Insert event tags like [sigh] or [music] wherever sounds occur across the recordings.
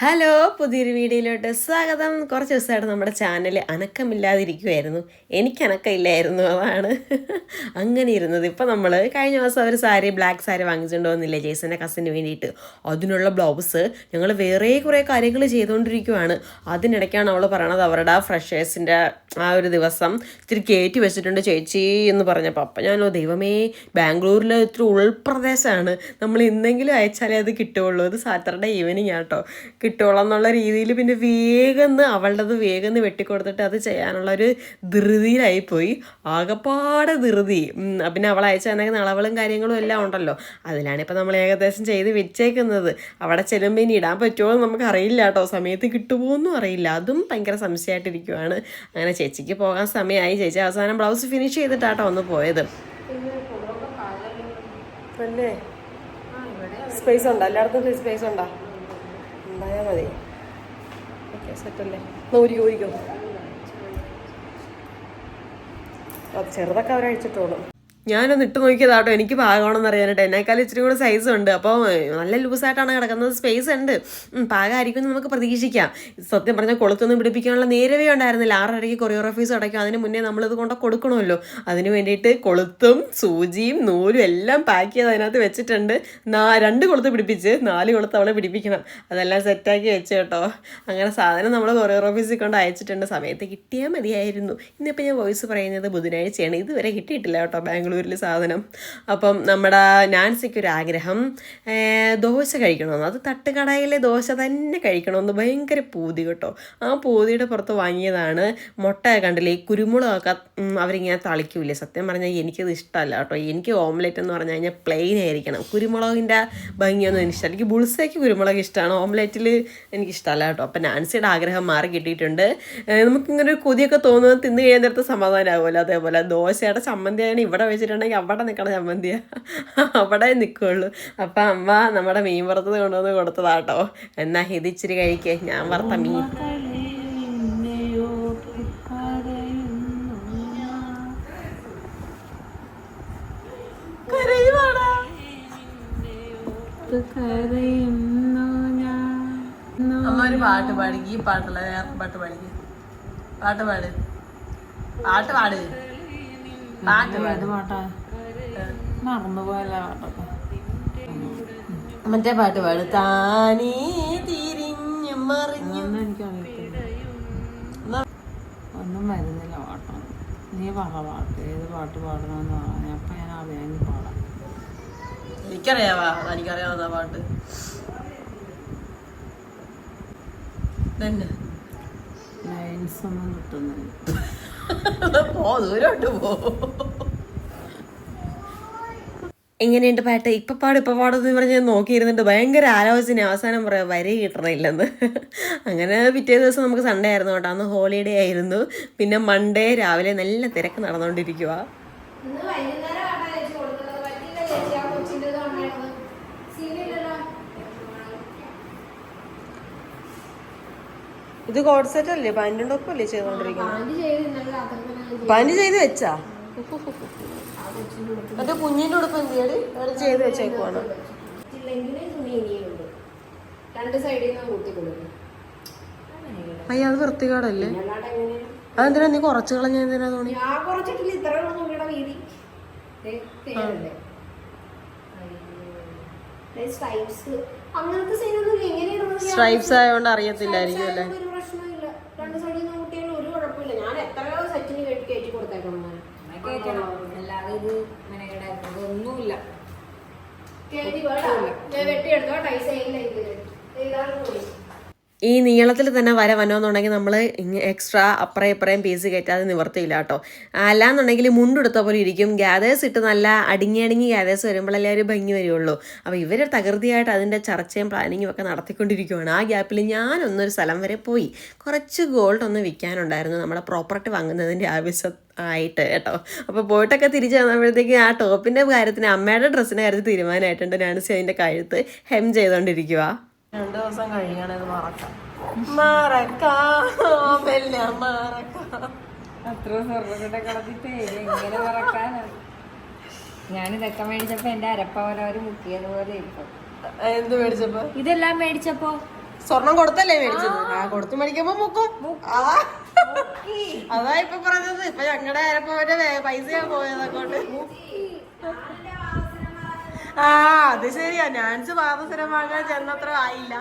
Hello പുതിയൊരു വീഡിയോയിലോട്ട് സ്വാഗതം. കുറച്ച് ദിവസമായിട്ട് നമ്മുടെ ചാനൽ അനക്കമില്ലാതിരിക്കുമായിരുന്നു എനിക്ക് അനക്കമില്ലായിരുന്നു അതാണ്. അങ്ങനെ ഇരുന്നത്. ഇപ്പം നമ്മൾ കഴിഞ്ഞ ദിവസം ഒരു സാരി ബ്ലാക്ക് സാരി വാങ്ങിച്ചിട്ടുണ്ടോ വന്നില്ലേ ജേസന്റെ കസിന് വേണ്ടിയിട്ട്. അതിനുള്ള ബ്ലൗസ് ഞങ്ങൾ വേറെ കുറേ കാര്യങ്ങൾ ചെയ്തുകൊണ്ടിരിക്കുവാണ് അതിനിടയ്ക്കാണ് അവൾ പറയണത് അവരുടെ ആ ഫ്രഷേഴ്സിന്റെ ആ ഒരു ദിവസം ഇത്തിരി കയറ്റി വെച്ചിട്ടുണ്ട് ചേച്ചി എന്ന് പറഞ്ഞപ്പോൾ അപ്പം ഞാനോ ദൈവമേ ബാംഗ്ലൂരിൽ ഇത്ര ഉൾപ്രദേശമാണ് നമ്മൾ ഇന്നെങ്കിലും അയച്ചാലേ അത് കിട്ടുകയുള്ളൂ. അത് സാറ്റർഡേ ഈവനിങ് ആട്ടോ കിട്ടുള്ളൂ എന്നുള്ള രീതിയിൽ പിന്നെ വേഗം അവളുടേത് വേഗം വെട്ടിക്കൊടുത്തിട്ട് അത് ചെയ്യാനുള്ള ഒരു ധൃതിയിലായിപ്പോയി. ആകപ്പാടെ ധൃതി. പിന്നെ അവൾ അയച്ചു തന്നെ നളവളും കാര്യങ്ങളും എല്ലാം ഉണ്ടല്ലോ. അതിലാണ് ഇപ്പം നമ്മൾ ഏകദേശം ചെയ്ത് വെച്ചേക്കുന്നത്. അവിടെ ചെല്ലുമ്പോൾ ഇനി ഇടാൻ പറ്റുമോ എന്ന് നമുക്ക് അറിയില്ല കേട്ടോ. സമയത്ത് കിട്ടുമോ എന്നും അറിയില്ല. അതും ഭയങ്കര സംശയമായിട്ടിരിക്കുവാണ്. അങ്ങനെ ചേച്ചിക്ക് പോകാൻ സമയമായി. ചേച്ചി അവസാനം ബ്ലൗസ് ഫിനിഷ് ചെയ്തിട്ടാട്ടോ ഒന്ന് പോയത്. സ്പേസ് ഉണ്ടോ? എല്ലായിടത്തും സ്പേസ് ഉണ്ടോ? ഉണ്ടായാൽ മതി. ഓക്കെ സെറ്റല്ലേ ഊരിക്കോ ഊരിക്കോ. അത് ചെറുതൊക്കെ അവരഴിച്ചിട്ടോളും. ഞാനൊന്ന് ഇട്ട് നോക്കിയതാട്ടോ. എനിക്ക് പാകമാണെന്ന് അറിയാനായിട്ട്. എന്നെക്കാളും ഇച്ചിരി കൂടെ സൈസ് ഉണ്ട്. അപ്പോൾ നല്ല ലൂസായിട്ടാണ് കിടക്കുന്നത്. സ്പേസ് ഉണ്ട്. പാകമായിരിക്കും എന്ന് നമുക്ക് പ്രതീക്ഷിക്കാം. സത്യം പറഞ്ഞാൽ കൊളുത്തൊന്നും പിടിപ്പിക്കാനുള്ള നേരവേ ഉണ്ടായിരുന്നില്ല. ആറരയ്ക്ക് കൊറിയോഗ്രാഫീസ് അടയ്ക്കും. അതിന് മുന്നേ നമ്മളിത് കൊണ്ട് കൊടുക്കണമല്ലോ. അതിന് വേണ്ടിയിട്ട് കൊളുത്തും സൂചിയും നൂലും എല്ലാം പാക്ക് ചെയ്ത് അതിനകത്ത് വെച്ചിട്ടുണ്ട്. രണ്ട് കൊളുത്ത് പിടിപ്പിച്ച് നാല് കൊളുത്ത് അവളെ പിടിപ്പിക്കണം. അതെല്ലാം സെറ്റാക്കി വെച്ച് കേട്ടോ. അങ്ങനെ സാധനം നമ്മൾ കൊറിയോഗ്രാഫീസിൽ കൊണ്ട് അയച്ചിട്ടുണ്ട്. സമയത്ത് കിട്ടിയാൽ മതിയായിരുന്നു. ഇന്നിപ്പോൾ ഞാൻ വോയിസ് പറയുന്നത് ബുധനാഴ്ചയാണ്. ഇതുവരെ കിട്ടിയിട്ടില്ല കേട്ടോ. ബാംഗ്ലൂരിൽ സാധനം. അപ്പം നമ്മുടെ നാൻസിക്ക് ഒരു ആഗ്രഹം ദോശ കഴിക്കണമെന്ന് അത് തട്ടുകടയിലെ ദോശ തന്നെ കഴിക്കണമെന്ന് ഭയങ്കര പൂതി കേട്ടോ. ആ പൂതിയുടെ പുറത്ത് വാങ്ങിയതാണ് മുട്ട കണ്ടില്ലേ കുരുമുളകൊക്കെ അവരിങ്ങനെ തളിക്കൂലേ സത്യം പറഞ്ഞാൽ എനിക്കത് ഇഷ്ടമല്ല കേട്ടോ. എനിക്ക് ഓംലെറ്റ് എന്ന് പറഞ്ഞു കഴിഞ്ഞാൽ പ്ലെയിൻ ആയിരിക്കണം. കുരുമുളകിന്റെ ഭംഗിയൊന്നും എനിക്കിഷ്ടമല്ല. എനിക്ക് ബുൾസയ്ക്ക് കുരുമുളക് ഇഷ്ടമാണ് ഓംലെറ്റിൽ എനിക്കിഷ്ടമല്ല കേട്ടോ. അപ്പം നാൻസിയുടെ ആഗ്രഹം മാറി കിട്ടിയിട്ടുണ്ട്. നമുക്കിങ്ങനെ ഒരു കൊതിയൊക്കെ തോന്നുന്നത് തിന്നു കഴിയാൻ നേരത്തെ സമാധാനമാകുമല്ലോ അതേപോലെ ദോശയുടെ ചമ്മന്തിയാണ് ഇവിടെ വെച്ചിട്ടുണ്ടെങ്കിൽ അവിടെ നിൽക്കണ ചമ്മന്തിയാ. അവിടെ നിൽക്കുള്ളൂ അപ്പം അമ്മ നമ്മുടെ മീൻ വറുത്തത് കൊണ്ടുവന്ന് കൊടുത്തതാട്ടോ. എന്നാ ഇത് ഇച്ചിരി കഴിക്കേ. ഞാൻ വറുത്ത മീൻ. അമ്മ ഒരു പാട്ട് പാടി. ഈ വേറെ പാട്ട് പാടി പാട്ട് പാട്. പാട്ട് പാട്. പാട്ട് പാട്. പാട്ടാ. മറന്നുപോയല്ല പാട്ടൊക്കെ. മറ്റേ പാട്ട് പാട്. താനേ തിരിഞ്ഞു മറിഞ്ഞു. ഒന്നും വരുന്നില്ല പാട്ടാണ് നീ പറ പാട്ട്. ഏത് പാട്ട് പാടണമെന്ന് പറഞ്ഞു അപ്പൊ ഞാൻ അറിയാമെങ്കിൽ പാടാം. എനിക്കറിയാവാ. എനിക്കറിയാവുന്ന പാട്ട്. തന്നെ ലൈൻസ് ഒന്നും കിട്ടുന്നില്ല. പോ ദൂരോട്ട് പോ. എങ്ങനെയുണ്ട് പാട്ട്? ഇപ്പൊ പാട് ഇപ്പൊ പാടെന്ന് പറഞ്ഞ് നോക്കിയിരുന്നിട്ട് ഭയങ്കര ആലോചന അവസാനം പറയാം വരെ കിട്ടണില്ലെന്ന്. അങ്ങനെ പിറ്റേ ദിവസം നമുക്ക് സൺഡേ ആയിരുന്നു കേട്ടോ. അന്ന് ഹോളിഡേ ആയിരുന്നു. പിന്നെ മൺഡേ രാവിലെ നല്ല തിരക്ക് നടന്നുകൊണ്ടിരിക്കുക ഇന്ന് വൈകുന്നേരം ആട്ടാ ചേച്ചി കൊടുക്കുന്നത് പറ്റില്ല ചേച്ചി ആ കൊച്ചിന്റെ ഉണ്ടായിരുന്നത് സീനില്ലല്ലോ ഇത് കോഡ് സെറ്റ് അല്ലേ? പാന്റും ടോപ്പും അല്ലേ ചെയ്തോണ്ടിരിക്കുന്നത് പാന്റ് ചെയ്ത് വെച്ചാ? അത് മറ്റേ കുഞ്ഞിന്റെ ഉടുപ്പ് എന്തിയാടി അവിടെ ചെയ്ത് വെച്ചേക്കുവാണ്. അയ്യ അത് വൃത്തികേടല്ലേ? അതെന്തിനാ നീ കുറച്ച് കളഞ്ഞ എന്തിനാ തോന്നി സ്ട്രൈപ്സ് ആയതുകൊണ്ട് അറിയത്തില്ലായിരിക്കും അല്ലേ? രണ്ട് സൈഡിൽ നിന്ന് കൂട്ടിയാലും ഒരു കുഴപ്പമില്ല. ഞാൻ എത്രയോ സെറ്റിന് കേട്ട് കയറ്റി കൊടുത്തേക്കണം ഞാൻ? അല്ലാതെ ഇത് മെനക്കെടാക്കുന്നത് ഒന്നുമില്ല. കേട്ടി വേണ്ട വെട്ടിയെടുത്തോ ടൈസ് ചെയ്യില്ല ഇത് ഇതാണ് കൂടി. ഈ നീളത്തിൽ തന്നെ വര വന്നോന്നുണ്ടെങ്കിൽ നമ്മൾ എക്സ്ട്രാ അപ്പുറേ ഇപ്പറേയും പീസ് കയറ്റാതെ നിവർത്തിയില്ല കേട്ടോ. അല്ലാന്നുണ്ടെങ്കിൽ മുണ്ടെടുത്ത പോലെ ഇരിക്കും. ഗ്യാദേഴ്സ് ഇട്ട് നല്ല അടുങ്ങി അടുങ്ങി ഗ്യാദേഴ്സ് വരുമ്പോഴല്ലേ ഒരു ഭംഗി വരുള്ളൂ. അപ്പോൾ ഇവർ തകൃതിയായിട്ട് അതിന്റെ ചർച്ചയും പ്ലാനിങ്ങും ഒക്കെ നടത്തിക്കൊണ്ടിരിക്കുകയാണ് ആ ഗ്യാപ്പിൽ ഞാനൊന്നൊരു സ്ഥലം വരെ പോയി കുറച്ച് ഗോൾഡ് ഒന്ന് വിൽക്കാനുണ്ടായിരുന്നു നമ്മുടെ പ്രോപ്പർട്ടി വാങ്ങുന്നതിന്റെ ആവശ്യം ആയിട്ട് കേട്ടോ. അപ്പോൾ പോയിട്ടൊക്കെ തിരിച്ചു വന്നപ്പോഴത്തേക്ക് ആ ടോപ്പിന്റെ കാര്യത്തിന് അമ്മയുടെ ഡ്രസ്സിന്റെ കാര്യത്തിൽ തീരുമാനമായിട്ടുണ്ട്. നാൻസി അതിന്റെ കഴുത്ത് ഹെം ചെയ്തുകൊണ്ടിരിക്കുക രണ്ട് ദിവസം കഴിയണേ ഇത് മറക്കാം. മറക്കാം. മെല്ലെ മറക്കാം. അത്ര സ്വർണത്തിന്റെ കളത്തിട്ട് എങ്ങനെ മറക്കാനാ? ഞാനിതൊക്കെ മേടിച്ചപ്പോ എന്റെ അരപ്പവനവര് മുക്കിയതുപോലെ ഇപ്പൊ എന്ത് മേടിച്ചപ്പോ? ഇതെല്ലാം മേടിച്ചപ്പോ? സ്വർണം കൊടുത്തല്ലേ മേടിച്ചത്? ആ കൊടുത്ത് മേടിക്കുമ്പോ മുക്കും. അതാ ഇപ്പൊ പറഞ്ഞത്. ഇപ്പൊ ഞങ്ങളുടെ അരപ്പവന്റെ പൈസയാ പോയത് അങ്ങോട്ട്. ആ അത് ശരിയാ. ഞാൻസ് പാദസരമാകാൻ വാങ്ങാൻ ചെന്നത്ര ആയില്ല.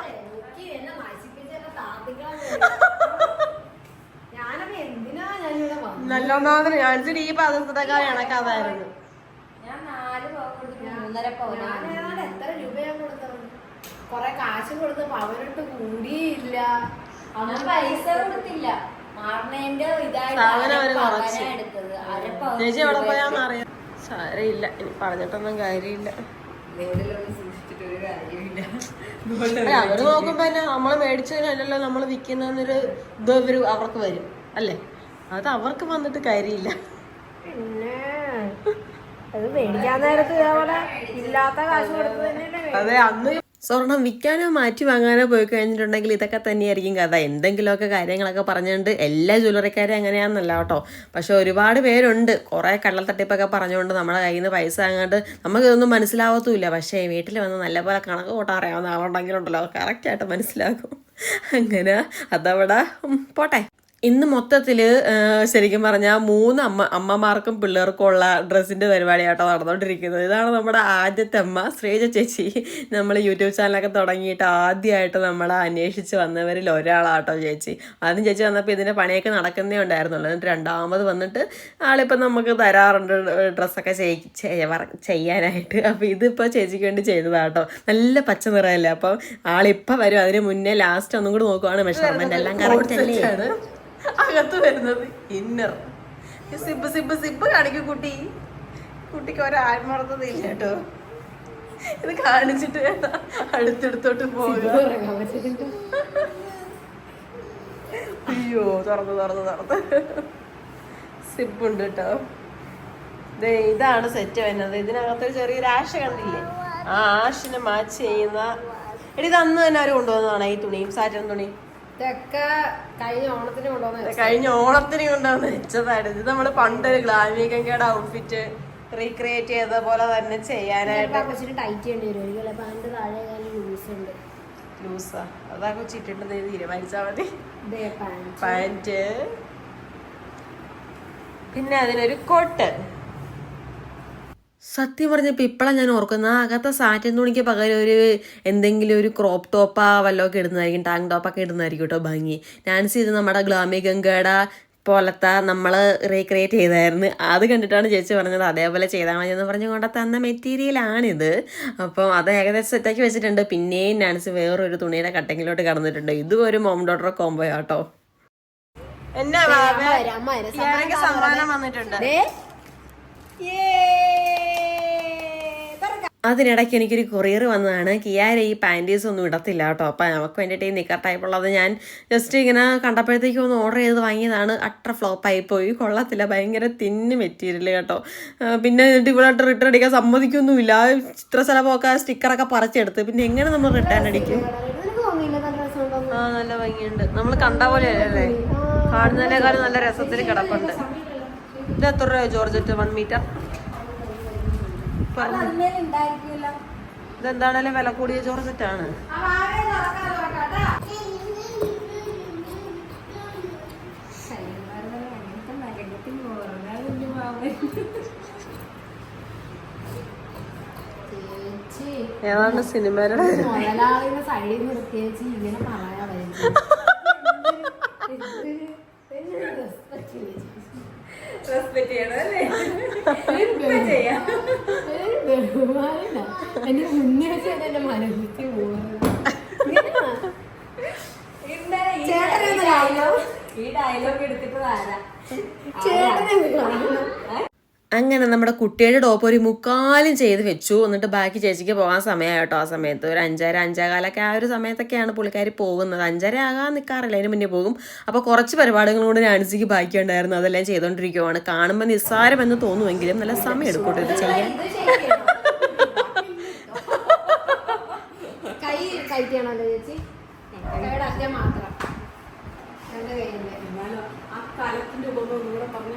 നല്ലൊന്നാമത് നാൻസിന് ഈ പാദസരക്കാർ കൊടുത്തത്? കൊറേ കാശ് കൊടുത്ത് പവനിട്ട് കൂടിയില്ല. അന്ന് പൈസ കൊടുത്തില്ല. മാറണേന്റെ ഇതായിട്ട് സാധനം അവർ കുറച്ച്. എടുത്തത്. അര പവൻ ചേച്ചി എവിടെ പോയാന്നറിയാം സാരയില്ല. ഇനി പറഞ്ഞിട്ടൊന്നും കാര്യമില്ല അവർ നോക്കുമ്പോ തന്നെ നമ്മൾ മേടിച്ചതിനല്ലല്ലോ നമ്മൾ വിൽക്കുന്നൊരു ഇത് ഇവർ അവർക്ക് വരും അല്ലേ? അത് അവർക്ക് വന്നിട്ട് കാര്യമില്ല. പിന്നെ അത് മേടിക്കാൻ നേരത്ത് ഇതേപോലെ ഇല്ലാത്ത കാശ് കൊടുത്ത് തന്നെയല്ലേ അതെ അന്ന് സ്വർണം വിൽക്കാനോ മാറ്റി വാങ്ങാനോ പോയി കഴിഞ്ഞിട്ടുണ്ടെങ്കിൽ ഇതൊക്കെ തന്നെയായിരിക്കും കഥ. എന്തെങ്കിലുമൊക്കെ കാര്യങ്ങളൊക്കെ പറഞ്ഞുകൊണ്ട് എല്ലാ ജ്വല്ലറിക്കാരും അങ്ങനെയാണെന്നല്ല കേട്ടോ. പക്ഷെ ഒരുപാട് പേരുണ്ട്. കുറേ കള്ളത്തട്ടിപ്പൊക്കെ പറഞ്ഞുകൊണ്ട് നമ്മുടെ കയ്യിൽ നിന്ന് പൈസ അങ്ങോട്ട് നമുക്കിതൊന്നും മനസ്സിലാവത്തുമില്ല. പക്ഷേ വീട്ടിൽ വന്ന് നല്ലപോലെ കണക്ക് കൂട്ടാൻ അറിയാവുന്ന ആളുണ്ടെങ്കിലുണ്ടല്ലോ. കറക്റ്റായിട്ട് മനസ്സിലാക്കും. അങ്ങനെ അതവിടെ പോട്ടെ. ഇന്ന് മൊത്തത്തിൽ ശരിക്കും പറഞ്ഞാൽ മൂന്ന് അമ്മ അമ്മമാർക്കും പിള്ളേർക്കും ഉള്ള ഡ്രസ്സിന്റെ പരിപാടിയാട്ടോ നടന്നുകൊണ്ടിരിക്കുന്നത് ഇതാണ് നമ്മുടെ ആദ്യത്തെ അമ്മ ശ്രീജ ചേച്ചി. നമ്മൾ യൂട്യൂബ് ചാനലൊക്കെ തുടങ്ങിയിട്ട് ആദ്യമായിട്ട് നമ്മൾ അന്വേഷിച്ച് വന്നവരിൽ ഒരാളാട്ടോ ചേച്ചി. ആദ്യം ചേച്ചി വന്നപ്പോൾ ഇതിന്റെ പണിയൊക്കെ നടക്കുന്നേ ഉണ്ടായിരുന്നുള്ളൂ. എന്നിട്ട് രണ്ടാമത് വന്നിട്ട് ആളിപ്പം നമുക്ക് തരാറുണ്ട് ഡ്രസ്സൊക്കെ ചെയ് ചെയ്യ- ചെയ്യാനായിട്ട്. അപ്പോൾ ഇതിപ്പോൾ ചേച്ചിക്ക് വേണ്ടി ചെയ്തതാട്ടോ. നല്ല പച്ച നിറമല്ലേ? അപ്പം ആളിപ്പം വരും. അതിന് മുന്നേ ലാസ്റ്റ് ഒന്നും കൂടി നോക്കുവാണ്. മെഷർമെന്റ് എല്ലാം കറക്റ്റ് അല്ലേ? അകത്ത് വരുന്നത് ഇന്നർ സിബ് സിബ് സിബ് കാണിക്കും കുട്ടി. കുട്ടിക്ക് ഒരാത്മാർത്ഥതയില്ല കേട്ടോ. ഇത് കാണിച്ചിട്ട് വേണം അടുത്തെടുത്തോട്ട് പോകുക അയ്യോ തുറന്ന് തുറന്ന് തുറന്ന്. സിബ് ഉണ്ട് കേട്ടോ. ദേ ഇതാണ് സെറ്റ് വരുന്നത്. ഇതിനകത്തൊരു ചെറിയൊരു ആഷ് കണ്ടില്ലേ? ആ ആശിനെ മാച്ച് ചെയ്യുന്ന എടി ഇത് അന്ന് തന്നെ അവർ കൊണ്ടുവന്നതാണ് ഈ തുണിയും സാറ്റൻ തുണി ഇതൊക്കെ കഴിഞ്ഞ ഓണത്തിന് കൊണ്ടുവന്ന കഴിഞ്ഞ ഓണത്തിന് കൊണ്ടുവന്ന് വെച്ചതാണ് ഇത് നമ്മൾ പണ്ടൊരു ഗ്ലാമി ഔട്ട്ഫിറ്റ് റീക്രിയേറ്റ് ചെയ്ത പോലെ തന്നെ ചെയ്യാനായിട്ട്. ടൈറ്റ് ചെയ്യേണ്ടി വരും. ഒരു പാന്റ് താഴെ ലൂസ് ഉണ്ട്. ലൂസാ അതാ കൊച്ചിട്ടിട്ട് നീ തീരുമാനിച്ചാ മതി. ഇതേ പാന്റ് പാന്റ് പിന്നെ അതിനൊരു കോട്ട് സത്യം പറഞ്ഞപ്പോൾ ഇപ്പോഴാണ് ഞാൻ ഓർക്കുന്നത്. ആ അകത്തെ സാറ്റൻ തുണിക്ക് പകരം ഒരു എന്തെങ്കിലും ഒരു ക്രോപ്പ് ടോപ്പാ വല്ലതൊക്കെ ഇടുന്നതായിരിക്കും. ടാങ്ക് ടോപ്പൊക്കെ ഇടുന്നതായിരിക്കും കേട്ടോ ഭംഗി. നാൻസി ഇത് നമ്മുടെ ഗ്ലാമി ഗംഗയുടെ പോലത്തെ നമ്മൾ റീക്രിയേറ്റ് ചെയ്തായിരുന്നു. അത് കണ്ടിട്ടാണ് ചേച്ചി പറഞ്ഞത് അതേപോലെ ചെയ്താൽ മതി എന്ന് പറഞ്ഞുകൊണ്ട് തന്ന മെറ്റീരിയലാണിത് അപ്പം അത് ഏകദേശം സെറ്റാക്കി വെച്ചിട്ടുണ്ട്. പിന്നെയും നാൻസി വേറൊരു തുണിയുടെ കട്ടിങ്ങിലോട്ട് കടന്നിട്ടുണ്ട്. ഇതും ഒരു മോം ഡോട്ടർ കോംബോ ആട്ടോ എന്നാ. സമ്മാനം വന്നിട്ടുണ്ട്. ദേ. അതിനിടയ്ക്ക് എനിക്കൊരു കൊറിയർ വന്നതാണ്. കിയാര ഈ പാന്റീസ് ഒന്നും ഇടത്തില്ല കേട്ടോ. അപ്പം നമുക്ക് വേണ്ടിയിട്ട് ഈ നിക്കർ ടൈപ്പുള്ളത് ഞാൻ ജസ്റ്റ് ഇങ്ങനെ കണ്ടപ്പോഴത്തേക്കും ഒന്ന് ഓർഡർ ചെയ്ത് വാങ്ങിയതാണ്. അത്ര ഫ്ലോപ്പായി പോയി. കൊള്ളത്തില്ല. ഭയങ്കര തിന്ന് മെറ്റീരിയൽ കേട്ടോ. പിന്നെ ഇവിടോട്ട് റിട്ടേൺ അടിക്കാൻ സമ്മതിക്കൊന്നുമില്ല. ആ സ്ഥലമൊക്കെ സ്റ്റിക്കറൊക്കെ പറിച്ചെടുത്ത്. പിന്നെ എങ്ങനെ നമ്മൾ റിട്ടേൺ അടിക്കും? ആ നല്ല ഭംഗിയുണ്ട്. നമ്മൾ കണ്ട പോലെ അല്ലേ? കാണുന്നതിനേക്കാളും നല്ല രസത്തിൽ കിടപ്പുണ്ട്. ഇത് എത്ര രൂപ ജോർജറ്റ്? വൺ മീറ്റർ ഇതെന്താണേലും വില കൂടിയ ചോറ് സെറ്റാണ്. ആ വാഴ തുറക്കാം, തുറക്കാം, ട്ടാ. ചേച്ചി ഏതാണ് സിനിമയുടെ റെസ്പെക്ട് സൈഡിൽ നിർത്തിയേച്ച് ഇങ്ങനെ [laughs] മുന്നേ എന്റെ മനസ്സിലേക്ക് പോകുന്നത് ഈ ഡയലോഗ് എടുത്തിട്ട് ചേട്ടനെ അങ്ങനെ നമ്മുടെ കുട്ടിയുടെ ടോപ്പ് ഒരു മുക്കാലും ചെയ്ത് വെച്ചു. എന്നിട്ട് ബാക്കി ചേച്ചിക്ക് പോകാൻ സമയമായി കേട്ടോ ആ സമയത്ത്. ഒരു അഞ്ചര അഞ്ചേകാലൊക്കെ ആ ഒരു സമയത്തൊക്കെയാണ് പുള്ളിക്കാരി പോകുന്നത്. അഞ്ചര ആകാൻ നിൽക്കാറില്ല അതിന് മുന്നേ പോകും. അപ്പോൾ കുറച്ച് പരിപാടികൾ കൂടെ നാൻസിക്ക് ബാക്കിയുണ്ടായിരുന്നു അതെല്ലാം ചെയ്തുകൊണ്ടിരിക്കുവാണ് കാണുമ്പോൾ നിസ്സാരമെന്ന് തോന്നുമെങ്കിലും നല്ല സമയം എടുക്കട്ടെ ഇത് ചെയ്യാൻ. കൈ കഴിക്കണല്ലോ ചേച്ചി കൈയുടെ അറ്റം മാത്രം. രണ്ട് കൈയില്ലേ ആ കലത്തിന്റെ ഉപമ ഒന്നുകൂടെ പറഞ്ഞ.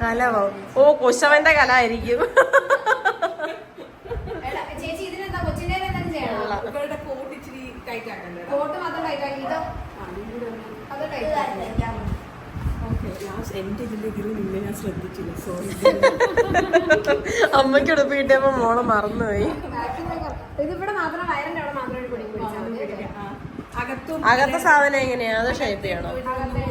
കലവോ? ഓ കൊശവന്റെ കല ആയിരിക്കും ചേച്ചി ഇതിനെന്താ? എന്തെങ്കിലും ഇവരുടെ കോട്ട് ഇച്ചിരി ടൈറ്റ് ആക്കണ്ടേ മാത്രം ടൈറ്റ് അത് ടൈറ്റ് അമ്മയ്ക്ക് മോളെ മറന്നുപോയി. ഇതിവിടെ മാത്രം വയറിന്റെ അവിടെ മാത്രം ഒരു പിടി പിടിച്ചാൽ മതി അല്ലേ? അകത്തും അകത്തെ സാധനം എങ്ങനെയാ? അത് ഷേപ്പ് ചെയ്യണോ? അകത്തെ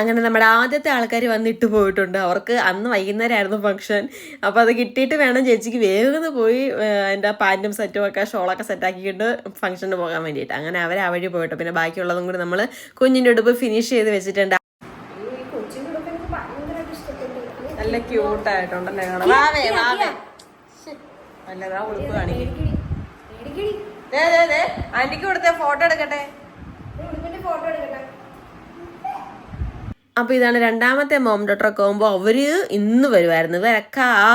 അങ്ങനെ നമ്മുടെ ആദ്യത്തെ ആൾക്കാർ വന്നിട്ട് പോയിട്ടുണ്ട്. അവർക്ക് അന്ന് വൈകുന്നേരമായിരുന്നു ഫംഗ്ഷൻ അപ്പോൾ അത് കിട്ടിയിട്ട് വേണം ചേച്ചിക്ക് വേഗം പോയി എന്റെ പാന്റും സെറ്റും ഒക്കെ ഷോളൊക്കെ സെറ്റാക്കിയിട്ട് ഫംഗ്ഷന് പോകാൻ വേണ്ടിയിട്ട്. അങ്ങനെ അവർ ആ വഴി പോയിട്ട്. പിന്നെ ബാക്കിയുള്ളതും കൂടി നമ്മൾ കുഞ്ഞിന്റെ ഉടുപ്പ് ഫിനിഷ് ചെയ്ത് വെച്ചിട്ടുണ്ട് ഈ കൊച്ചിന്റെ ഉടുപ്പ് എനിക്ക് ഭയങ്കരമായിട്ട് ഇഷ്ടപ്പെട്ടു നല്ല ക്യൂട്ടായിട്ടുണ്ടല്ലേ വാവേ വാവേ. നല്ലതാ കാണിക്കും. ആന്റിക്ക് കൊടുത്തേ ഫോട്ടോ എടുക്കട്ടെ. അപ്പൊ ഫോട്ടോ എടുക്കട്ടെ. അപ്പോൾ ഇതാണ് രണ്ടാമത്തെ മോം ഡോട്ടർ കോമ്പോ അവർ ഇന്ന് വരുമായിരുന്നു ഇവരൊക്കെ ആ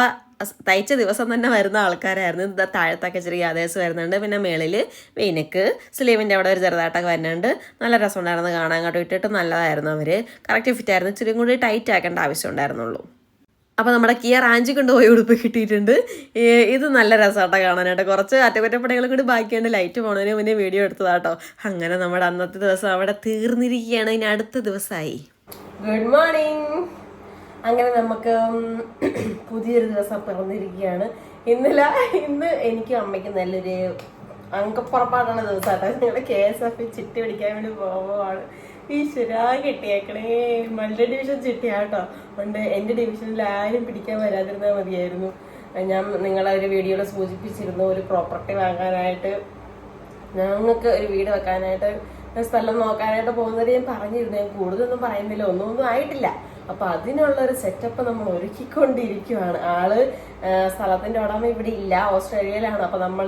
തയ്ച്ച ദിവസം തന്നെ വരുന്ന ആൾക്കാരായിരുന്നു. ഇതാ താഴത്തൊക്കെ ചെറിയ ആദേശം വരുന്നുണ്ട്. പിന്നെ മേളിൽ വെയിനക്ക് സ്ലീവിന്റെ അവിടെ ഒരു ചെറുതായിട്ടൊക്കെ വരുന്നുണ്ട്. നല്ല രസമുണ്ടായിരുന്നു കാണാൻ. കേട്ടോ ഇട്ടിട്ട് നല്ലതായിരുന്നു അവർ കറക്റ്റ് ഫിറ്റ് ആയിരുന്നു. ഇച്ചിരി കൂടി ടൈറ്റ് ആക്കേണ്ട ആവശ്യം ഉണ്ടായിരുന്നുള്ളൂ. അപ്പോൾ നമ്മുടെ കിയ റാഞ്ചി കൊണ്ടുപോയി ഉടുപ്പ് കിട്ടിയിട്ടുണ്ട്. ഇത് നല്ല രസമാട്ടോ കാണാനായിട്ട്. കുറച്ച് അറ്റകുറ്റപ്പണികളും കൂടി ബാക്കിയുണ്ട്. ലൈറ്റ് പോണതിന് മുന്നേ വീഡിയോ എടുത്തതാട്ടോ അങ്ങനെ നമ്മുടെ അന്നത്തെ ദിവസം അവിടെ തീർന്നിരിക്കുകയാണ്. ഇനി അടുത്ത ദിവസമായി ഗുഡ് മോർണിംഗ് അങ്ങനെ നമുക്ക് പുതിയൊരു ദിവസം പിറന്നിരിക്കുകയാണ് ഇന്നലെ ഇന്ന് എനിക്കും അമ്മയ്ക്ക് നല്ലൊരു അങ്കപ്പുറപ്പാടാണ് ദിവസം കേട്ടോ ഞങ്ങൾ കെ എസ് എഫ് ചിട്ടി പിടിക്കാൻ വേണ്ടി പോവുകയാണ്. ഈശ്വരാ കിട്ടിയേക്കണേ. Multi division ചിട്ടിയാട്ടോ. അതുകൊണ്ട് എന്റെ ഡിവിഷനിൽ ആരും പിടിക്കാൻ വരാതിരുന്നാൽ മതിയായിരുന്നു. ഞാൻ നിങ്ങളെ ഒരു വീഡിയോയിൽ സൂചിപ്പിച്ചിരുന്നു ഒരു പ്രോപ്പർട്ടി വാങ്ങാനായിട്ട്. ഞങ്ങൾക്ക് ഒരു വീട് വെക്കാനായിട്ട് സ്ഥലം നോക്കാനായിട്ട് പോകുന്നത് ഞാൻ പറഞ്ഞിരുന്നു. ഞാൻ കൂടുതലൊന്നും പറയുന്നില്ല ഒന്നും ഒന്നും ആയിട്ടില്ല. അപ്പൊ അതിനുള്ള ഒരു സെറ്റപ്പ് നമ്മൾ ഒരുക്കിക്കൊണ്ടിരിക്കുവാണ്. ആൾ സ്ഥലത്തിന്റെ ഉടമ ഇവിടെ ഇല്ല ഓസ്ട്രേലിയയിലാണ്. അപ്പൊ നമ്മൾ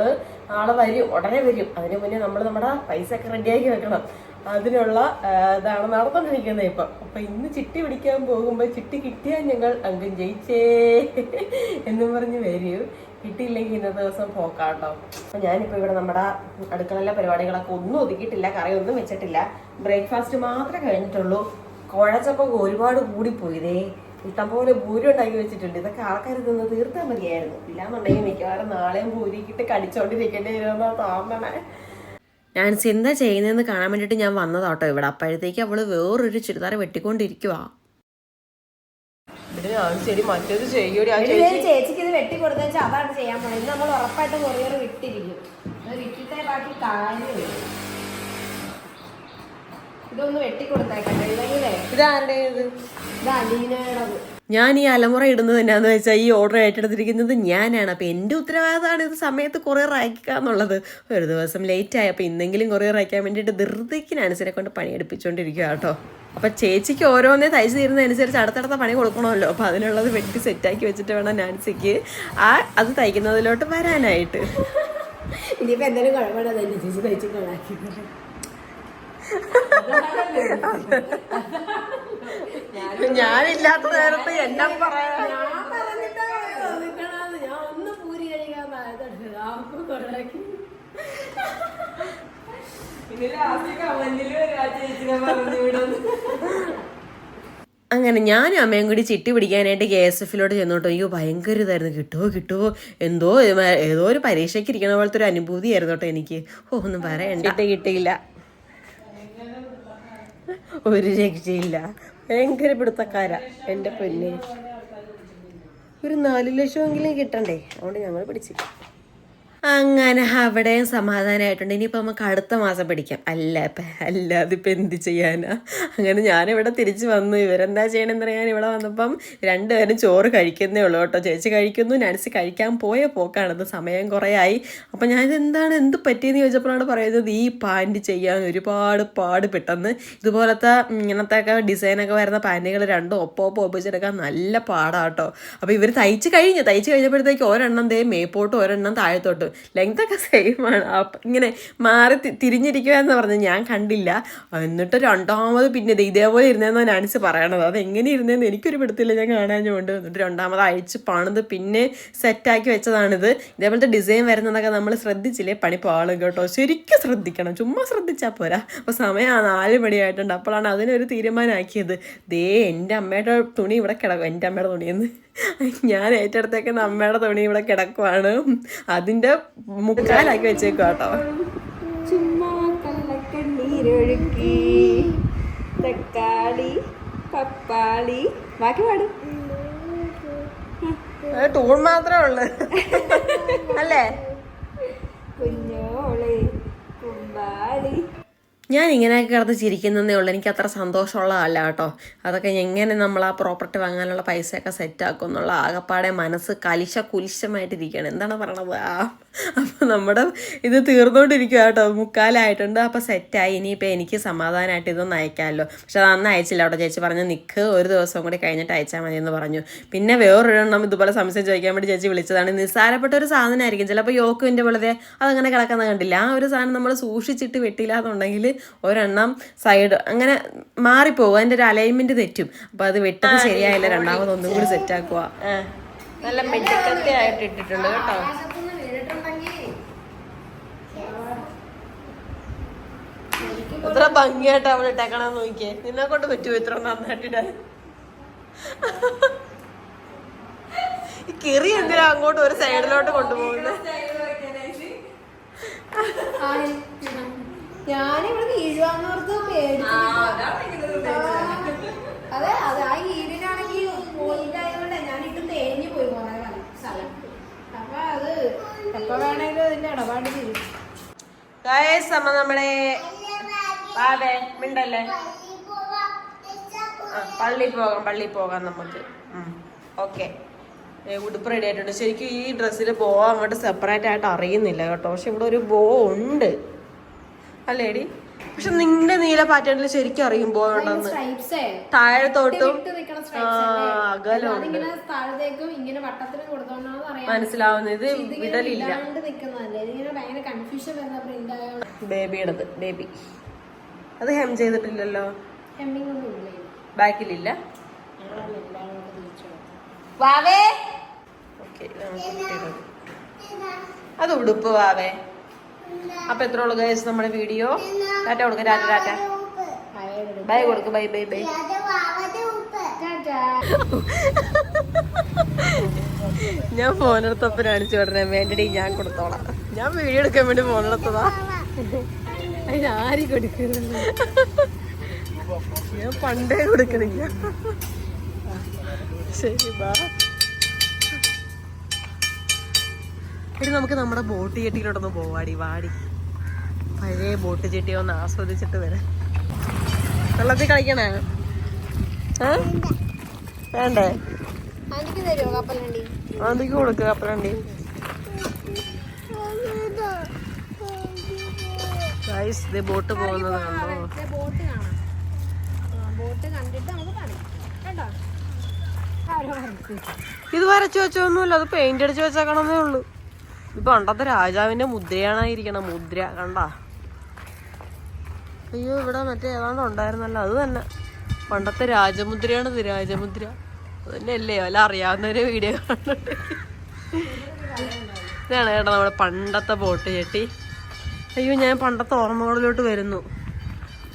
ആൾ വരും ഉടനെ വരും. അതിനു മുന്നേ നമ്മൾ നമ്മുടെ പൈസ ഒക്കെ റെഡിയാക്കി വെക്കണം. അതിനുള്ള ഇതാണ് നടന്നുകൊണ്ടിരിക്കുന്നത് ഇപ്പൊ. അപ്പൊ ഇന്ന് ചിട്ടി പിടിക്കാൻ പോകുമ്പോ ചിട്ടി കിട്ടിയാൽ ഞങ്ങൾ അങ്കം ജയിച്ചേ എന്നും പറഞ്ഞ് വരൂ. കിട്ടിയില്ലെങ്കിൽ ഇന്നത്തെ ദിവസം പോക്കാട്ടോ. അപ്പൊ ഞാനിപ്പോ ഇവിടെ നമ്മുടെ അടുക്കളയിലെ പരിപാടികളൊക്കെ ഒന്നും ഒതുക്കിയിട്ടില്ല കറി ഒന്നും വെച്ചിട്ടില്ല. ബ്രേക്ക്ഫാസ്റ്റ് മാത്രമേ കഴിഞ്ഞിട്ടുള്ളൂ. കുഴച്ചപ്പം ഒരുപാട് കൂടിപ്പോയിതേ. ഇഷ്ടം പോലെ ഭൂരി ഉണ്ടാക്കി വെച്ചിട്ടുണ്ട്. ഇതൊക്കെ ആൾക്കാർ തിന്ന് തീർത്താൽ മതിയായിരുന്നു. ഇല്ലാന്നുണ്ടെങ്കിൽ മിക്കവാറും നാളെയും ഭൂരിക്കിട്ട് കടിച്ചോണ്ടിരിക്കേണ്ടി വരുമെന്നാ തോന്നണേ. നാൻസി എന്താ ചെയ്യുന്നതെന്ന് കാണാൻ വേണ്ടിയിട്ട് ഞാൻ വന്നതാട്ടോ ഇവിടെ. അപ്പോഴത്തേക്ക് അവൾ വേറൊരു ചുരിദാർ വെട്ടിക്കൊണ്ടിരിക്കുക ഇത് ചേച്ചിക്ക് ഇത് വെട്ടി കൊടുത്തു വെച്ചാൽ അതാണ് ചെയ്യാൻ നമ്മൾ ഉറപ്പായിട്ട് കൊറിയർ വിട്ടിരിക്കും. വിട്ടിട്ടേ ബാക്കി കാര്യമില്ല ഇതൊന്ന് വെട്ടി കൊടുത്തേക്കട്ടെ ഇല്ലെങ്കിലേ ഇതാരുടെ ഇത്? ഇത് അലീനയുടേത് ഞാൻ ഈ അലമുറ ഇടുന്നത് എന്നാന്ന് വെച്ചാൽ ഈ ഓർഡർ ഏറ്റെടുത്തിരിക്കുന്നത് ഞാനാണ്. അപ്പം എന്റെ ഉത്തരവാദിത്തമാണ് ഇത് സമയത്ത് കൊറിയർ അയക്കുക എന്നുള്ളത് ഒരു ദിവസം ലേറ്റ് ആയി. അപ്പോൾ ഇന്നെങ്കിലും കൊറിയർ അയക്കാൻ വേണ്ടിയിട്ട് ധൃതിക്ക് നാൻസിനെ കൊണ്ട് പണിയെടുപ്പിച്ചുകൊണ്ടിരിക്കുക കേട്ടോ. അപ്പം ചേച്ചിക്ക് ഓരോന്നേ തയ്ച്ചു തീരുന്നതനുസരിച്ച് അടുത്തടുത്ത പണി കൊടുക്കണമല്ലോ. അപ്പോൾ അതിനുള്ളത് വെട്ടി സെറ്റാക്കി വെച്ചിട്ട് വേണം നാൻസിക്ക് ആ അത് തയ്ക്കുന്നതിലോട്ട് വരാനായിട്ട്. ഇനിയിപ്പോൾ എന്തെങ്കിലും കുഴപ്പമില്ല. എന്റെ ചേച്ചി തയ്ച്ച് കൊള്ളാക്കി [laughs] [laughs] ഞാനില്ലാത്ത നേരത്തെ എന്നാ പറയാ ഞാൻ പറഞ്ഞിട്ടാ നിക്കണത് ഞാൻ ഒന്ന് പൂരി കഴിക്കാൻ അങ്ങനെ ഞാനും അമ്മയും കൂടി ചിട്ടി പിടിക്കാനായിട്ട് കെ എസ് എഫിലോട്ട് ചെന്നോട്ടോ. അയ്യോ ഭയങ്കര ഇതായിരുന്നു. കിട്ടുമോ കിട്ടുമോ എന്തോ ഏതോ ഒരു പരീക്ഷയ്ക്ക് ഇരിക്കണ പോലത്തെ ഒരു അനുഭൂതിയായിരുന്നു കേട്ടോ എനിക്ക്. ഓ ഒന്നും പറയണ്ട. ചിട്ടി കിട്ടിയില്ല. ഒരു രക്ഷയില്ല. ഭയങ്കര പിടുത്തക്കാര എന്റെ പൊന്നെ. ഒരു നാല് ലക്ഷമെങ്കിലും കിട്ടണ്ടേ? അതുകൊണ്ട് ഞങ്ങൾ പിടിച്ചു. അങ്ങനെ അവിടെയും സമാധാനമായിട്ടുണ്ട് ഇനിയിപ്പോൾ നമുക്ക് അടുത്ത മാസം പഠിക്കാം. അല്ല അല്ല അതിപ്പോൾ എന്ത് ചെയ്യാനാ? അങ്ങനെ ഞാനിവിടെ തിരിച്ച് വന്നു. ഇവരെന്താ ചെയ്യണമെന്ന് അറിയാൻ ഇവിടെ വന്നപ്പം രണ്ടുപേരും ചോറ് കഴിക്കുന്നേ ഉള്ളൂ കേട്ടോ. ചേച്ചി കഴിക്കുന്നു നാൻസി കഴിക്കാൻ പോയ പോക്കാണത് സമയം കുറേ ആയി അപ്പം ഞാൻ എന്താണ് എന്ത് പറ്റിയെന്ന് ചോദിച്ചപ്പോഴാണ് പറയുന്നത് ഈ പാന്റ് ചെയ്യാൻ ഒരുപാട് പാട് പെട്ടെന്ന്. ഇതുപോലത്തെ ഇങ്ങനത്തെ ഒക്കെ ഡിസൈനൊക്കെ വരുന്ന പാന്റുകൾ രണ്ടും ഒപ്പം ഒപ്പം ഒപ്പിച്ചെടുക്കാൻ നല്ല പാടാട്ടോ അപ്പോൾ ഇവർ തയ്ച്ച് കഴിഞ്ഞു തയ്ച്ച് കഴിഞ്ഞപ്പോഴത്തേക്ക് ഒരെണ്ണം ദേ മേപ്പോട്ട് ഒരെണ്ണം താഴത്തോട്ട്. ലെങ്ത് സെയിമാണ് ഇങ്ങനെ മാറി തിരിഞ്ഞിരിക്കുക എന്ന് പറഞ്ഞ് ഞാൻ കണ്ടില്ല. എന്നിട്ട് രണ്ടാമത് പിന്നെ ദേ ഇതേപോലെ ഇരുന്നതെന്ന് നാൻസി പറയണത്. അത് എങ്ങനെ ഇരുന്നതെന്ന് എനിക്കൊരു പിടുത്തില്ല ഞാൻ കാണാഞ്ഞുകൊണ്ട് എന്നിട്ട് രണ്ടാമത് അഴിച്ച് പണിത് പിന്നെ സെറ്റാക്കി വെച്ചതാണിത്. ഇതേപോലത്തെ ഡിസൈൻ വരുന്നതൊക്കെ നമ്മൾ ശ്രദ്ധിച്ചില്ലേ? പണി പാളും കേട്ടോ. ശരിക്കും ശ്രദ്ധിക്കണം. ചുമ്മാ ശ്രദ്ധിച്ചാൽ പോരാ. അപ്പോൾ സമയം നാല് മണിയായിട്ടുണ്ട് അപ്പോഴാണ് അതിനൊരു തീരുമാനമാക്കിയത് ദേ എന്റെ അമ്മയുടെ തുണി ഇവിടെ കിടക്കും. എന്റെ അമ്മയുടെ തുണിയെന്ന്. ഞാൻ ഏറ്റെടുത്തേക്കുന്ന അമ്മയുടെ തുണി ഇവിടെ കിടക്കുവാണ്. അതിന്റെ മുക്കാലാക്കി വെച്ചേക്കുക കേട്ടോ. ചുമ്മാ കള്ളക്കണ്ണീരൊഴുക്കി തക്കാളി പപ്പാളി. ബാക്കി പാടും. ടൂൺ മാത്രമേ ഉള്ളു. അല്ലേ? കുഞ്ഞോളെ കുമ്പാളി. ഞാൻ ഇങ്ങനെയൊക്കെ കിടന്ന് ചിരിക്കുന്നതേ ഉള്ളൂ. എനിക്ക് അത്ര സന്തോഷമുള്ളതല്ല കേട്ടോ. അതൊക്കെ എങ്ങനെ നമ്മൾ ആ പ്രോപ്പർട്ടി വാങ്ങാനുള്ള പൈസയൊക്കെ സെറ്റാക്കും എന്നുള്ള ആകപ്പാടെ മനസ്സ് കലിശ കുലിശമായിട്ടിരിക്കുകയാണ്. എന്താണ് പറയണത്? ആ അപ്പോൾ നമ്മുടെ ഇത് തീർന്നുകൊണ്ടിരിക്കുക കേട്ടോ. മുക്കാലായിട്ടുണ്ട്. അപ്പോൾ സെറ്റായി ഇനിയിപ്പോൾ എനിക്ക് സമാധാനമായിട്ട് ഇതൊന്ന് അയക്കാമല്ലോ പക്ഷെ അത് അന്ന് അയച്ചില്ല കേട്ടോ. ചേച്ചി പറഞ്ഞു നിൽക്ക് ഒരു ദിവസം കൂടി കഴിഞ്ഞിട്ട് അയച്ചാൽ മതി എന്ന് പറഞ്ഞു. പിന്നെ വേറൊരെണ്ണം ഇതുപോലെ സംശയം ചോദിക്കാൻ വേണ്ടി ചേച്ചി വിളിച്ചതാണ്. നിസ്സാരപ്പെട്ട ഒരു സാധനമായിരിക്കും. ചിലപ്പോൾ യോക്കുവിന്റെ വെളുതെ അതങ്ങനെ കിടക്കുന്ന കണ്ടില്ല. ആ ഒരു സാധനം നമ്മൾ സൂക്ഷിച്ചിട്ട് വെട്ടില്ല എന്നുണ്ടെങ്കിൽ ഒരെണ്ണം സൈഡ് അങ്ങനെ മാറിപ്പോകും. അതിന്റെ ഒരു അലൈൻമെന്റ് തെറ്റും. അപ്പോൾ അത് വെട്ടത് ശരിയായില്ല. രണ്ടാമത് ഒന്നും കൂടി സെറ്റ് ആക്കുക നല്ല ആയിട്ട് ഇട്ടിട്ടുണ്ട് കേട്ടോ. എത്ര ഭംഗിയായിട്ട് അവൾ ഇട്ടേക്കണം നോക്കിയേ. നിന്നെ കൊണ്ട് പറ്റുമോ ഇത്ര നന്നായിട്ടിടാൻ? കെറി കിറി എന്തിനാ അങ്ങോട്ട് ഒരു സൈഡിലോട്ട് കൊണ്ടുപോകുന്നത് ഞാനിവിടെ വീഴുവാന്ന് ഓർത്ത് അതെ അതെ ആ ഈടിനാണെങ്കിൽ പോയിട്ടായതുകൊണ്ട് ഞാൻ ഇട്ട് തേഞ്ഞു പോയി പോകാനാണ് സ്ഥലം. അപ്പൊ അത് എപ്പൊ വേണമെങ്കിലും അതിന്റെ ഇടപാട് ചെയ്യും. അമ്മ നമ്മളെ അതെ മിണ്ടല്ലേ? ആ പള്ളി പോകാം പള്ളി പോകാം നമുക്ക്. ഓക്കെ. ഉടുപ്പ് റെഡി ആയിട്ടുണ്ട്. ശരിക്കും ഈ ഡ്രസ്സിൽ ബോ അങ്ങോട്ട് സെപ്പറേറ്റ് ആയിട്ട് അറിയുന്നില്ല കേട്ടോ. പക്ഷെ ഇവിടെ ഒരു ബോ ഉണ്ട്. അല്ലേടി? പക്ഷെ നിന്റെ നീല പാറ്റേണിൽ ശരിക്കും അറിയുമ്പോൾ മനസ്സിലാവുന്നത്. ഇത് ഇതിങ്ങനെ വിടലില്ല. ബേബിയുടേത് ബേബി. അത് ഹെം ചെയ്തിട്ടില്ലല്ലോ. ബാക്കിലില്ല. വാവേ! ഓക്കെ അത് ഉടുപ്പ് വാവേ. അപ്പൊ എത്ര ഉള്ളു ഗൈസ് നമ്മുടെ വീഡിയോ ടാറ്റ കൊടുക്ക ടാറ്റ ടാറ്റ. ബൈ കൊടുക്ക് ബൈ ബൈ ബൈ ഞാൻ ഫോണെടുത്തപ്പം കാണിച്ചു ഉടനെ വേണ്ടടി ഞാൻ കൊടുത്തോളാം. ഞാൻ വീഡിയോ എടുക്കാൻ വേണ്ടി ഫോണെടുത്തതാ അതിനാരി കൊടുക്കുന്നത് ഞാൻ പണ്ടേ കൊടുക്കണില്ല. ശരി ബാ എടി നമുക്ക് നമ്മുടെ ബോട്ട് ചെട്ടിയിലോട്ടൊന്ന് പോവാടി വാടി. പഴയ ബോട്ട് ചെട്ടി ഒന്ന് ആസ്വദിച്ചിട്ട് വരാം. വെള്ളത്തിൽ കളിക്കണേ? വേണ്ടേ? അതിക്ക് കൊടുക്കുക കപ്പലണ്ടി? ബോട്ട് പോകുന്നത് കണ്ടോ? ഇത് വരച്ചു വെച്ചൊന്നുമില്ല അത് പെയിന്റ് അടിച്ച് വെച്ചേക്കണമെന്നേ ഉള്ളൂ. ഇത് പണ്ടത്തെ രാജാവിന്റെ മുദ്രയാണായിരിക്കണം മുദ്ര കണ്ട? അയ്യോ ഇവിടെ മറ്റേ ഏതാണ്ട് ഉണ്ടായിരുന്നല്ലോ അത് തന്നെ. പണ്ടത്തെ രാജമുദ്രയാണ് ഇത് രാജമുദ്ര. അത് തന്നെ അല്ലേ വല്ല അറിയാവുന്നവരെ വീഡിയോ ഇതാണ് കേട്ടോ നമ്മുടെ പണ്ടത്തെ ബോട്ട് ചേട്ടി. അയ്യോ ഞാൻ പണ്ടത്തെ ഓർമ്മകളിലോട്ട് വരുന്നു.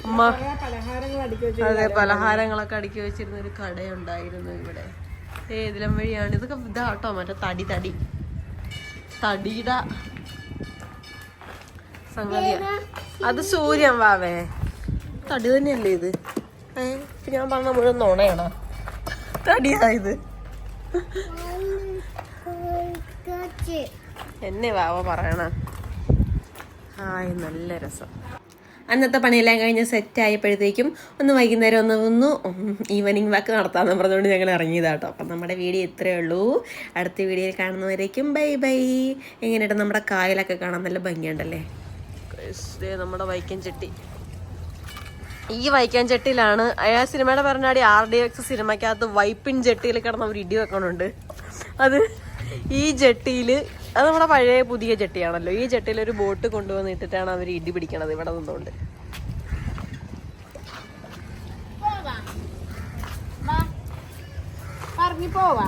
അമ്മ അതെ പലഹാരങ്ങളൊക്കെ അടുക്കി വെച്ചിരുന്ന ഒരു കടയുണ്ടായിരുന്നു ഇവിടെ. ഏതിലം വഴിയാണ്. ഇതൊക്കെ ഇതാട്ടോ മറ്റേ തടി തടി. തടിയുടെ സംഗതിയാ അത് സൂര്യൻ വാവേ. തടി തന്നെയല്ലേ ഇത്? ഏ ഞാൻ പറഞ്ഞ മുഴുവൻ നുണയാണോ? തടിയായത് എന്നെ വാവ പറയണ. ഹായ് നല്ല രസം. അന്നത്തെ പണിയെല്ലാം കഴിഞ്ഞ് സെറ്റ് ആയപ്പോഴത്തേക്കും ഒന്ന് വൈകുന്നേരം ഒന്ന് ഒന്ന് ഈവനിങ് വാക്ക് നടത്താമെന്ന് പറഞ്ഞുകൊണ്ട് ഞങ്ങൾ ഇറങ്ങിയതാട്ടോ. അപ്പം നമ്മുടെ വീഡിയോ ഇത്രയേ ഉള്ളൂ. അടുത്ത വീഡിയോയിൽ കാണുന്നവരേക്കും ബൈ ബൈ. എങ്ങനെയായിട്ട് നമ്മുടെ കായലൊക്കെ കാണാൻ നല്ല ഭംഗിയുണ്ടല്ലേ? നമ്മുടെ വൈക്കം ചെട്ടി. ഈ വൈക്കാൻ ചെട്ടിയിലാണ് ആ സിനിമയുടെ പറഞ്ഞാടി ആർ ഡി എക്സ് സിനിമയ്ക്കകത്ത് വൈപ്പിൻ ജെട്ടിയിൽ കിടന്ന ഒരു ഇടി വെക്കണുണ്ട്. അത് ഈ ജെട്ടിയിൽ അത് നമ്മുടെ പഴയ പുതിയ ചട്ടിയാണല്ലോ ഈ ചട്ടിയിൽ ഒരു ബോട്ട് കൊണ്ടുവന്ന് ഇട്ടിട്ടാണ് അവർ ഇടി പിടിക്കണത് ഇവിടെ നിന്നുകൊണ്ട്. പറഞ്ഞു പോവാ.